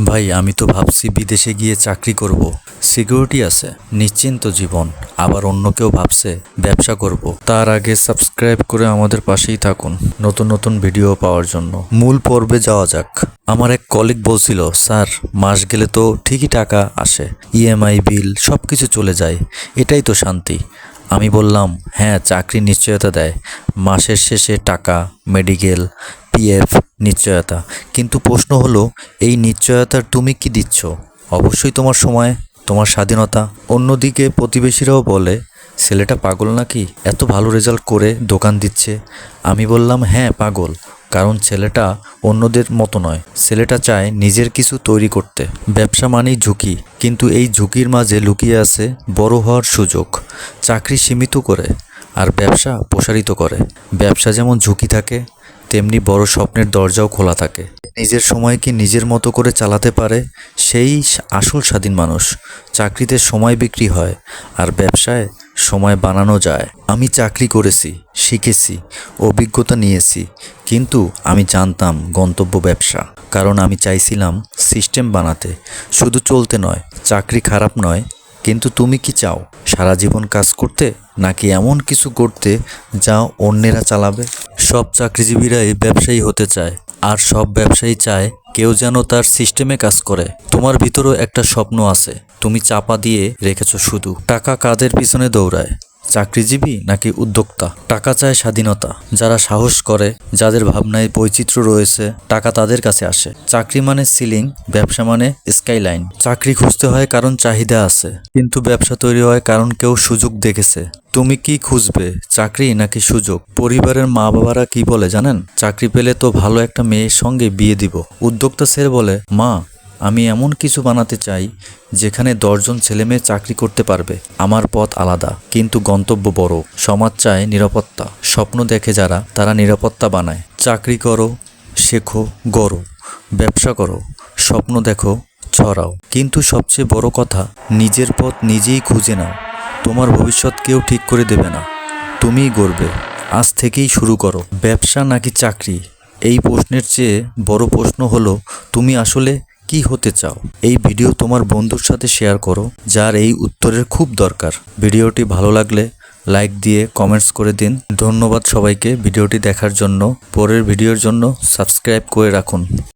ভাই, আমি তো ভাবছি বিদেশে গিয়ে চাকরি করব। সিকিউরিটি আছে, নিশ্চিন্ত জীবন। আবার অন্য কেউ ভাবছে ব্যবসা করব। তার আগে সাবস্ক্রাইব করে আমাদের পাশেই থাকুন নতুন নতুন ভিডিও পাওয়ার জন্য। মূল পর্বে যাওয়া যাক। আমার এক কলিগ বলছিল, স্যার, মাস গেলে তো ঠিকই টাকা আসে। ইএমআই, বিল সব কিছু চলে যায়। এটাই তো শান্তি। আমি বললাম হ্যাঁ চাকরি নিশ্চয়তা দেয়। মাসের শেষে টাকা, মেডিকেল, পিএফ, নিশ্চয়তা। কিন্তু প্রশ্ন হলো, এই নিশ্চয়তার তুমি কি দিচ্ছ? অবশ্যই তোমার সময়, তোমার স্বাধীনতা। অন্যদিকে প্রতিবেশীরাও বলে, ছেলেটা পাগল নাকি? এত ভালো রেজাল্ট করে দোকান দিচ্ছে। আমি বললাম হ্যাঁ পাগল। কারণ ছেলেটা অন্যদের মতো নয়। ছেলেটা চায় নিজের কিছু তৈরি করতে। ব্যবসা মানেই ঝুঁকি, কিন্তু এই ঝুঁকির মাঝে লুকিয়ে আছে বড় হওয়ার সুযোগ। চাকরি সীমিত করে আর ব্যবসা প্রসারিত করে। ব্যবসা যেমন ঝুঁকি থাকে, তেমনি বড় স্বপ্নের দরজাও খোলা থাকে। নিজের সময়কে নিজের মতো করে চালাতে পারে? সেই আসল স্বাধীন মানুষ। চাকরিতে সময় বিক্রি হয় আর ব্যবসায় সময় বানানো যায়। আমি চাকরি করেছি, শিখেছি, অভিজ্ঞতা নিয়েছি, কিন্তু আমি জানতাম গন্তব্য ব্যবসা। কারণ আমি চাইছিলাম সিস্টেম বানাতে। শুধু চলতে নয়, চাকরি খারাপ নয়, কিন্তু তুমি কি চাও? সারা জীবন কাজ করতে, নাকি এমন কিছু করতে যা অন্যেরা চালাবে? সব চাকরিজীবীরাই ব্যবসায়ী হতে চায়, আর সব ব্যবসায়ী চায় কেউ যেন তার সিস্টেমে কাজ করে। তোমার ভিতরেও একটা স্বপ্ন আছে। তুমি চাপা দিয়ে রেখেছ শুধু। টাকা কাদের পিছনে দৌড়ায়? চাকরিজীবী নাকি উদ্যোক্তা? টাকা চায় স্বাধীনতা। যারা সাহস করে, যাদের ভাবনায় বৈচিত্র্য রয়েছে, টাকা তাদের কাছে আসে। চাকরি মানে সিলিং, ব্যবসা মানে স্কাইলাইন। চাকরি খুঁজতে হয় কারণ চাহিদা আছে, কিন্তু ব্যবসা তৈরি হয় কারণ কেউ সুযোগ দেখেছে। তুমি কি খুঁজবে, চাকরি নাকি সুযোগ? পরিবারের মা বাবারা কি বলে জানেন? চাকরি পেলে তো ভালো একটা মেয়ের সঙ্গে বিয়ে দিব। উদ্যোক্তা স্যার বলে, মা আমি এমন কিছু বানাতে চাই যেখানে দশজন ছেলেমেয়ে চাকরি করতে পারবে। আমার পথ আলাদা, কিন্তু গন্তব্য বড়। সমাজ চায় নিরাপত্তা। স্বপ্ন দেখে যারা, তারা নিরাপত্তা বানায়। চাকরি করো, শেখো, গড়ো। ব্যবসা করো, স্বপ্ন দেখো, ছড়াও। কিন্তু সবচেয়ে বড় কথা, নিজের পথ নিজেই খুঁজে নাও। তোমার ভবিষ্যৎ কেউ ঠিক করে দেবে না। তুমিই গড়বে। আজ থেকেই শুরু করো। ব্যবসা নাকি চাকরি? এই প্রশ্নের চেয়ে বড় প্রশ্ন হলো, তুমি আসলে কি হতে চাও? এই ভিডিও তোমার বন্ধুর সাথে শেয়ার করো, যার এই উত্তরের খুব দরকার। ভিডিওটি ভালো লাগলে লাইক দিয়ে কমেন্টস করে দিন। ধন্যবাদ সবাইকে ভিডিওটি দেখার জন্য। পরের ভিডিওর জন্য সাবস্ক্রাইব করে রাখুন।